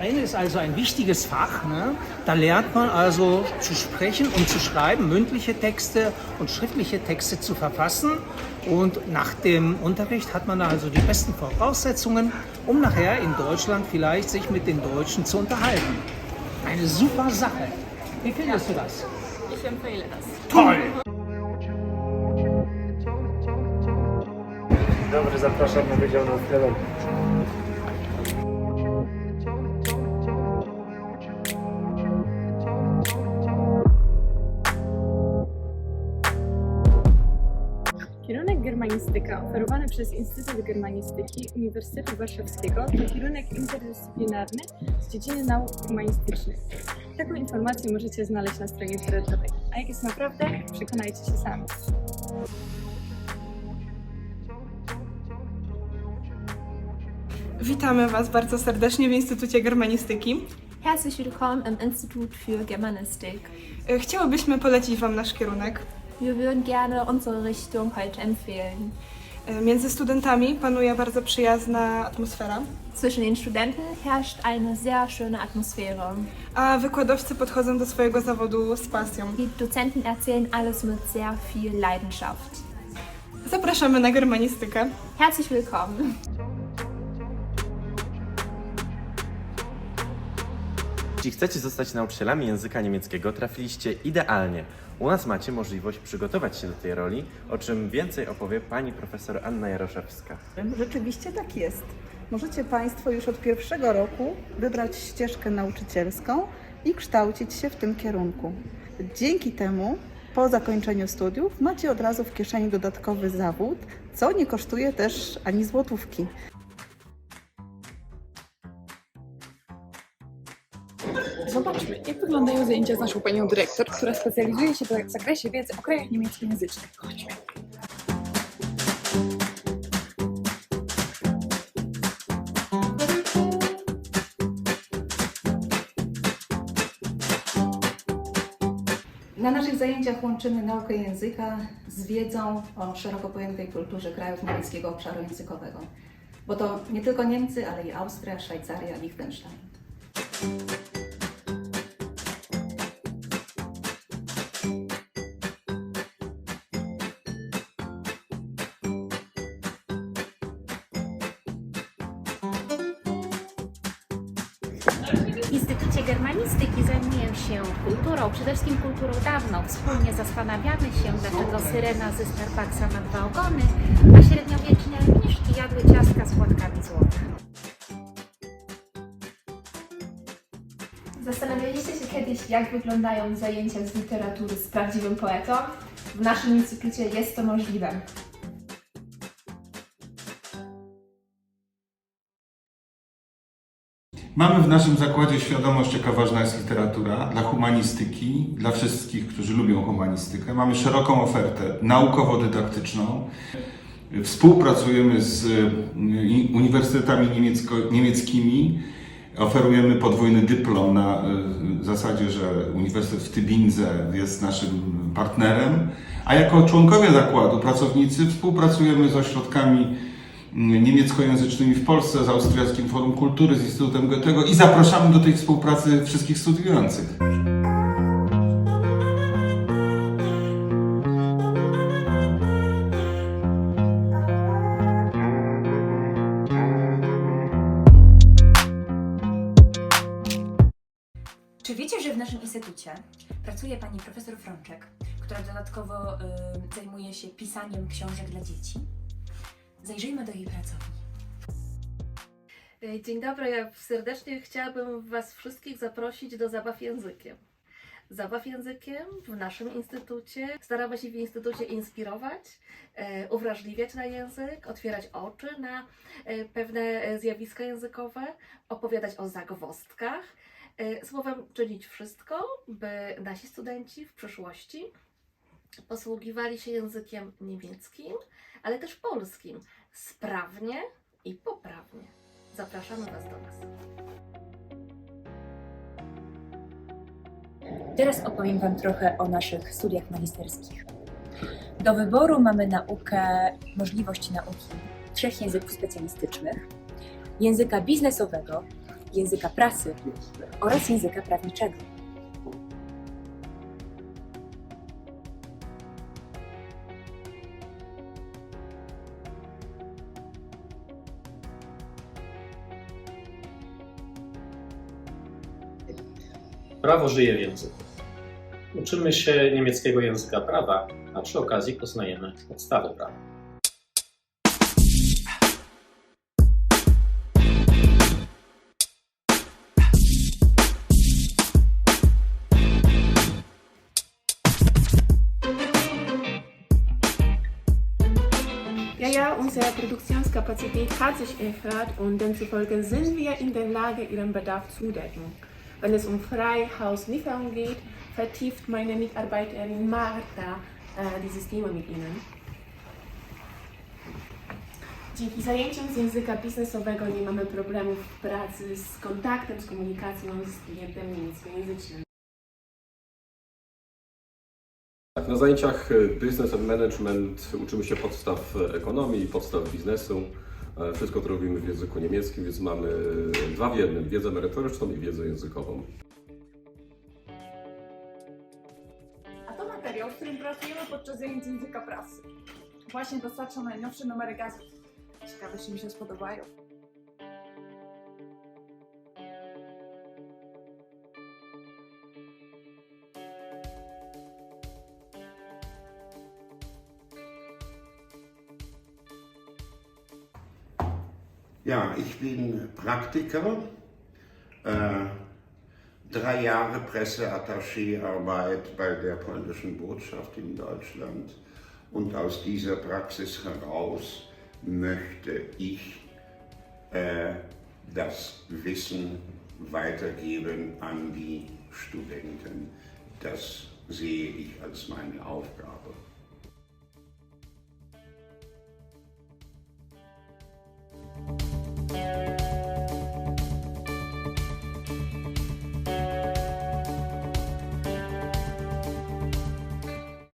N ist also ein wichtiges Fach. Ne? Da lernt man also zu sprechen und zu schreiben, mündliche Texte und schriftliche Texte zu verfassen. Und nach dem Unterricht hat man da also die besten Voraussetzungen, um nachher in Deutschland vielleicht sich mit den Deutschen zu unterhalten. Eine super Sache. Wie findest du das? Ich empfehle das. Toll! Dobry, zapraszam na Wydział Naukologii. Germanistyka oferowany przez Instytut Germanistyki Uniwersytetu Warszawskiego to kierunek interdyscyplinarny z dziedziny nauk humanistycznych. Taką informację możecie znaleźć na stronie internetowej. A jak jest naprawdę, przekonajcie się sami. Witamy Was bardzo serdecznie w Instytucie Germanistyki. Herzlich willkommen im Institut für Germanistik. Chciałybyśmy polecić Wam nasz kierunek. Wir würden gerne unsere Richtung heute empfehlen. Między studentami panuje bardzo przyjazna atmosfera, Zwischen den Studenten herrscht eine sehr schöne Atmosphäre. a wykładowcy podchodzą do swojego zawodu z pasją. Die Dozenten erzählen alles mit sehr viel Leidenschaft. Zapraszamy na germanistykę. Herzlich willkommen. Jeśli chcecie zostać nauczycielami języka niemieckiego, trafiliście idealnie. U nas macie możliwość przygotować się do tej roli, o czym więcej opowie pani profesor Anna Jaroszewska. Rzeczywiście tak jest. Możecie Państwo już od pierwszego roku wybrać ścieżkę nauczycielską i kształcić się w tym kierunku. Dzięki temu po zakończeniu studiów macie od razu w kieszeni dodatkowy zawód, co nie kosztuje też ani złotówki. Zobaczmy, jak wyglądają zajęcia z naszą panią dyrektor, która specjalizuje się w zakresie wiedzy o krajach niemieckojęzycznych. Chodźmy. Na naszych zajęciach łączymy naukę języka z wiedzą o szeroko pojętej kulturze krajów niemieckiego obszaru językowego. Bo to nie tylko Niemcy, ale i Austria, Szwajcaria, Liechtenstein. Instytucie Germanistyki zajmuję się kulturą, przede wszystkim kulturą dawną. Wspólnie zastanawiamy się, dlaczego syrena ze Starbucksa ma dwa ogony, a średniowieczne mniszki jadły ciastka z płatkami złota. Zastanawialiście się kiedyś, jak wyglądają zajęcia z literatury z prawdziwym poetą? W naszym instytucie jest to możliwe. Mamy w naszym zakładzie świadomość, jaka ważna jest literatura dla humanistyki, dla wszystkich, którzy lubią humanistykę. Mamy szeroką ofertę naukowo-dydaktyczną. Współpracujemy z y, uniwersytetami niemiecko, niemieckimi. Oferujemy podwójny dyplom na y, zasadzie, że Uniwersytet w Tybindze jest naszym partnerem, a jako członkowie zakładu, pracownicy, współpracujemy z ośrodkami niemieckojęzycznymi w Polsce, z Austriackim Forum Kultury, z Instytutem Goethego i zapraszamy do tej współpracy wszystkich studiujących. Czy wiecie, że w naszym instytucie pracuje pani profesor Frączek, która dodatkowo y, zajmuje się pisaniem książek dla dzieci? Zajrzyjmy do jej pracowni. Dzień dobry, ja serdecznie chciałabym Was wszystkich zaprosić do zabaw językiem. Zabaw językiem w naszym instytucie. Staramy się w instytucie inspirować, e, uwrażliwiać na język, otwierać oczy na e, pewne e, zjawiska językowe, opowiadać o zagwozdkach. Słowem, czynić wszystko, by nasi studenci w przyszłości posługiwali się językiem niemieckim, ale też polskim sprawnie i poprawnie. Zapraszamy Was do nas. Teraz opowiem Wam trochę o naszych studiach magisterskich. Do wyboru mamy naukę, możliwość nauki trzech języków specjalistycznych, języka biznesowego, języka prasy oraz języka prawniczego. Prawo żyje w języku. Uczymy się niemieckiego języka prawa, a przy okazji poznajemy podstawy prawa. Ja, ja, unsere Produktionskapazität hat sich erhöht und demzufolge sind wir in der Lage, ihren Bedarf zu decken. Wenn es um Freihauslieferung geht, vertieft meine Mitarbeiterin Marta äh, dieses Thema mit Ihnen. Dzięki zajęciom z języka biznesowego nie mamy problemów w pracy z kontaktem, z komunikacją z klientem niemieckojęzycznym. Tak, na zajęciach y, Business and Management uczymy się podstaw ekonomii, podstaw biznesu. E, Wszystko to robimy w języku niemieckim, więc mamy dwa w jednym, wiedzę merytoryczną i wiedzę językową. A to materiał, w którym pracujemy podczas zajęć języka prasy. Właśnie dostarczam najnowsze numery gazet. Ciekawe, czy mi się spodobają. Ja, ich bin Praktiker, äh, drei Jahre Presseattachéarbeit bei der polnischen Botschaft in Deutschland und aus dieser Praxis heraus möchte ich äh, das Wissen weitergeben an die Studenten. Das sehe ich als meine Aufgabe.